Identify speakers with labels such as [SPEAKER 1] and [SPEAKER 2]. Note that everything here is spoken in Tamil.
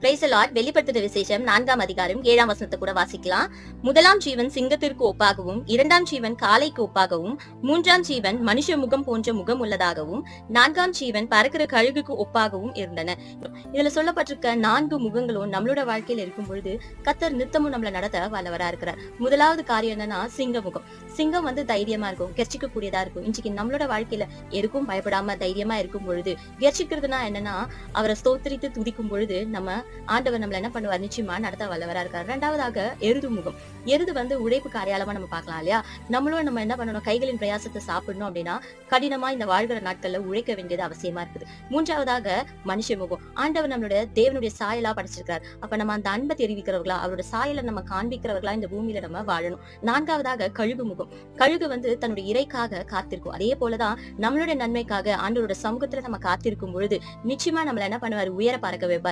[SPEAKER 1] பிரைசலாட் வெளிப்படுத்துத விசேஷம் நான்காம் அதிகாரம் ஏழாம் வசனத்தை கூட வாசிக்கலாம். முதலாம் ஜீவன் சிங்கத்திற்கு ஒப்பாகவும் இரண்டாம் ஜீவன் காலைக்கு ஒப்பாகவும் மூன்றாம் ஜீவன் மனுஷ முகம் போன்ற முகம் உள்ளதாகவும் நான்காம் ஜீவன் பறக்கிற கழுகுக்கு ஒப்பாகவும் இருந்தன. இதுல சொல்லப்பட்டிருக்க நான்கு முகங்களும் நம்மளோட வாழ்க்கையில இருக்கும் பொழுது கத்தர் நித்தமும் நம்மள நடத்த வல்லவரா இருக்கிறார். முதலாவது காரியம் என்னன்னா சிங்க முகம். சிங்கம் வந்து தைரியமா இருக்கும் கெர்ச்சிக்க கூடியதா இருக்கும். இன்னைக்கு நம்மளோட வாழ்க்கையில எதுக்கும் பயப்படாம தைரியமா இருக்கும் பொழுது கெர்ச்சிக்கிறதுனா என்னன்னா அவரை ஸ்தோத்திரித்து துதிக்கும் பொழுது நம்ம ஆண்டவர் நம்மள என்ன பண்ணுவார்? நிச்சயமா நடத்த வல்லவரா இருக்காரு. ரெண்டாவதாக எருது முகம். எருது வந்து உழைப்பு காரியாலமா நம்ம பார்க்கலாம் இல்லையா? நம்மளும் நம்ம என்ன பண்ணணும்? கைகளின் பிரயாசத்தை சாப்பிடணும் அப்படின்னா கடினமா இந்த வாழ்கிற நாட்கள்ல உழைக்க வேண்டியது அவசியமா இருக்குது. மூன்றாவதாக மனுஷ முகம். ஆண்டவர் நம்மளுடைய தேவனுடைய சாயலா படிச்சிருக்காரு. அப்ப நம்ம அந்த அன்பை தெரிவிக்கிறவர்களா அவரோட சாயலை நம்ம காண்பிக்கிறவர்களா இந்த பூமியில நம்ம வாழணும். நான்காவதாக கழுகு முகம். கழுகு வந்து தன்னுடைய இறைக்காக காத்திருக்கும். அதே போலதான் நம்மளுடைய நன்மைக்காக ஆண்டவரோட சமூகத்துல நம்ம காத்திருக்கும் பொழுது நிச்சயமா நம்மள என்ன பண்ணுவார்? உயர பறக்க வைப்பார்.